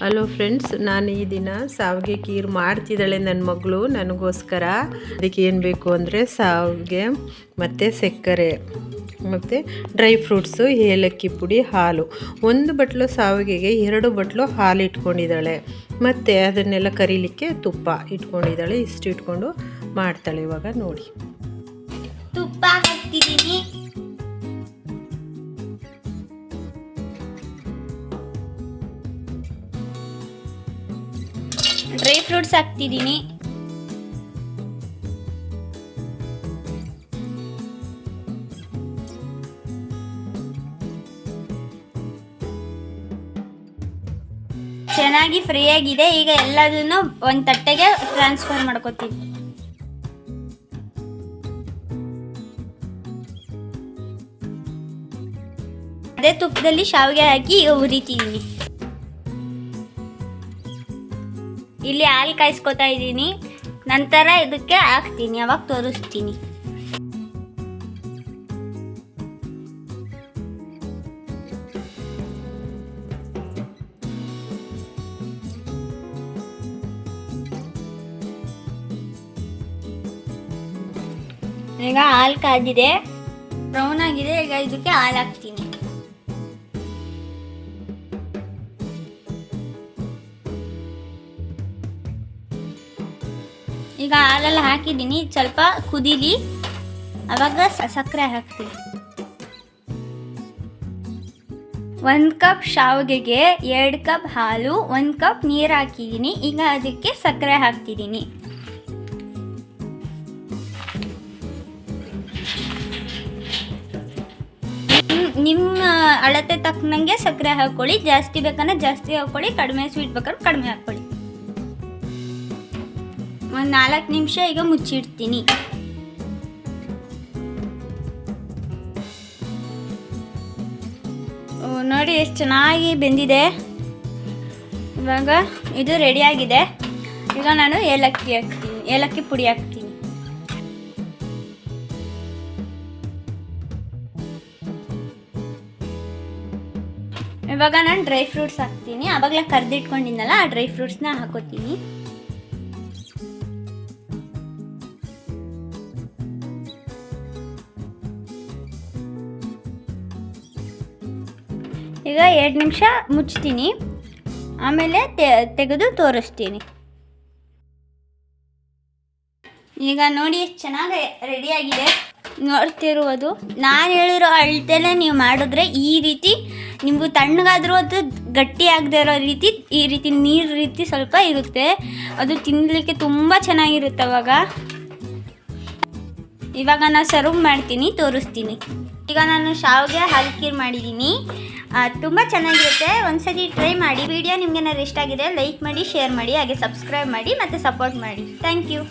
Hello friends ನಾನು ಈ ದಿನ ಸಾವಿಗೆ ಖೀರ್ ಮಾಡ್ತಿದ್ದಾಳೆ ನನ್ನ ಮಗಳು, ನನಗೋಸ್ಕರ. ಅದಕ್ಕೆ ಏನು ಬೇಕು ಅಂದರೆ ಸಾವಿಗೆ ಮತ್ತು ಸಕ್ಕರೆ, ಮತ್ತು ಡ್ರೈ ಫ್ರೂಟ್ಸು ಏಲಕ್ಕಿ ಪುಡಿ, ಹಾಲು. ಒಂದು ಬಟ್ಲು ಸಾವಿಗೆಗೆ ಎರಡು ಬಟ್ಲು ಹಾಲು ಇಟ್ಕೊಂಡಿದ್ದಾಳೆ. ಮತ್ತು ಅದನ್ನೆಲ್ಲ ಕರೀಲಿಕ್ಕೆ ತುಪ್ಪ ಇಟ್ಕೊಂಡಿದ್ದಾಳೆ, ಇಷ್ಟು ಇಟ್ಕೊಂಡು ಮಾಡ್ತಾಳೆ ಇವಾಗ ನೋಡಿ. ತುಪ್ಪ ಹಾಕ್ತಿದ್ದೀನಿ. ಡ್ರೈ ಫ್ರೂಟ್ಸ್ ಹಾಕ್ತಿದ್ದೀನಿ. ಚೆನ್ನಾಗಿ ಫ್ರೈ ಆಗಿದೆ. ಈಗ ಎಲ್ಲದನ್ನು ಒಂದು ತಟ್ಟೆಗೆ ಟ್ರಾನ್ಸ್ಫರ್ ಮಾಡ್ಕೋತೀವಿ ಅದೇ ತುಪ್ಪದಲ್ಲಿ ಶಾವಿಗೆ ಹಾಕಿ ಹುರಿತೀನಿ ಇಲ್ಲಿ ಹಾಲು ಕಾಯಿಸ್ಕೊತಾ ಇದ್ದೀನಿ. ನಂತರ ಇದಕ್ಕೆ ಹಾಕ್ತೀನಿ, ಅವಾಗ ತೋರಿಸ್ತೀನಿ. ಈಗ ಹಾಲು ಕಾದಿದೆ. ಬ್ರೌನ್ ಆಗಿದೆ, ಈಗ ಇದಕ್ಕೆ ಹಾಲು ಹಾಕ್ತೀನಿ. ಈಗ ಹಾಲೆಲ್ಲ ಹಾಕಿದ್ದೀನಿ. ಸ್ವಲ್ಪ ಕುದೀಲಿ. ಅವಾಗ ಸಕ್ಕರೆ ಹಾಕ್ತೀನಿ. ಒಂದು ಕಪ್ ಶಾವಿಗೆಗೆ ಎರಡು ಕಪ್ ಹಾಲು, ಒಂದು ಕಪ್ ನೀರು ಹಾಕಿದ್ದೀನಿ. ಈಗ ಅದಕ್ಕೆ ಸಕ್ಕರೆ ಹಾಕ್ತಿದ್ದೀನಿ. ನಿಮ್- ನಿಮ್ಮ ಅಳತೆ ತಕ್ಕನಂಗೆ ಸಕ್ಕರೆ ಹಾಕ್ಕೊಳ್ಳಿ ಜಾಸ್ತಿ ಬೇಕಂದ್ರೆ ಜಾಸ್ತಿ ಹಾಕ್ಕೊಳ್ಳಿ ಕಡಿಮೆ ಸ್ವೀಟ್ ಬೇಕಾದ್ರೆ ಕಡಿಮೆ ಹಾಕ್ಕೊಳ್ಳಿ ಒಂದು ನಾಲ್ಕು ನಿಮಿಷ ಈಗ ಮುಚ್ಚಿಡ್ತೀನಿ. ನೋಡಿ ಎಷ್ಟು ಚೆನ್ನಾಗಿ ಬೆಂದಿದೆ. ಇವಾಗ ಇದು ರೆಡಿಯಾಗಿದೆ ಈಗ ನಾನು ಏಲಕ್ಕಿ ಹಾಕ್ತೀನಿ, ಏಲಕ್ಕಿ ಪುಡಿ ಹಾಕ್ತೀನಿ. ಇವಾಗ ನಾನು ಡ್ರೈ ಫ್ರೂಟ್ಸ್ ಹಾಕ್ತೀನಿ. ಅವಾಗಲೇ ಕರೆದಿಟ್ಕೊಂಡಿದ್ನಲ್ಲ, ಆ ಡ್ರೈ ಫ್ರೂಟ್ಸ್ನ ಹಾಕೋತೀನಿ. ಈಗ ಎರಡು ನಿಮಿಷ ಮುಚ್ತೀನಿ. ಆಮೇಲೆ ತೆಗೆದು ತೋರಿಸ್ತೀನಿ. ಈಗ ನೋಡಿ ಎಷ್ಟು ಚೆನ್ನಾಗಿ ರೆಡಿಯಾಗಿದೆ ನೋಡ್ತಿರುವುದು, ನಾನು ಹೇಳಿರೋ ಅಳತೆಲೆ ನೀವು ಮಾಡಿದ್ರೆ ಈ ರೀತಿ ನಿಮಗೂ ತಣ್ಣಗಾದರೂ ಅದು ಗಟ್ಟಿ ಆಗದೆ ಇರೋ ರೀತಿ, ಈ ರೀತಿ ನೀರು ರೀತಿ ಸ್ವಲ್ಪ ಇರುತ್ತೆ. ಅದು ತಿನ್ನಲಿಕ್ಕೆ ತುಂಬ ಚೆನ್ನಾಗಿರುತ್ತೆ ಅವಾಗ. ಇವಾಗ ನಾನು ಸರ್ವ್ ಮಾಡ್ತೀನಿ, ತೋರಿಸ್ತೀನಿ. ಈಗ ನಾನು ಶಾವಿಗೆ ಹಾಲ್ಕೀರ್ ಮಾಡಿದ್ದೀನಿ. ತುಂಬ ಚೆನ್ನಾಗಿರುತ್ತೆ. ಒಂದ್ಸತಿ ಟ್ರೈ ಮಾಡಿ ವಿಡಿಯೋ ನಿಮ್ಗೆ ಏನಾದ್ರು ಇಷ್ಟ ಆಗಿದೆ ಲೈಕ್ ಮಾಡಿ ಶೇರ್ ಮಾಡಿ, ಹಾಗೆ ಸಬ್ಸ್ಕ್ರೈಬ್ ಮಾಡಿ ಮತ್ತು ಸಪೋರ್ಟ್ ಮಾಡಿ. Thank you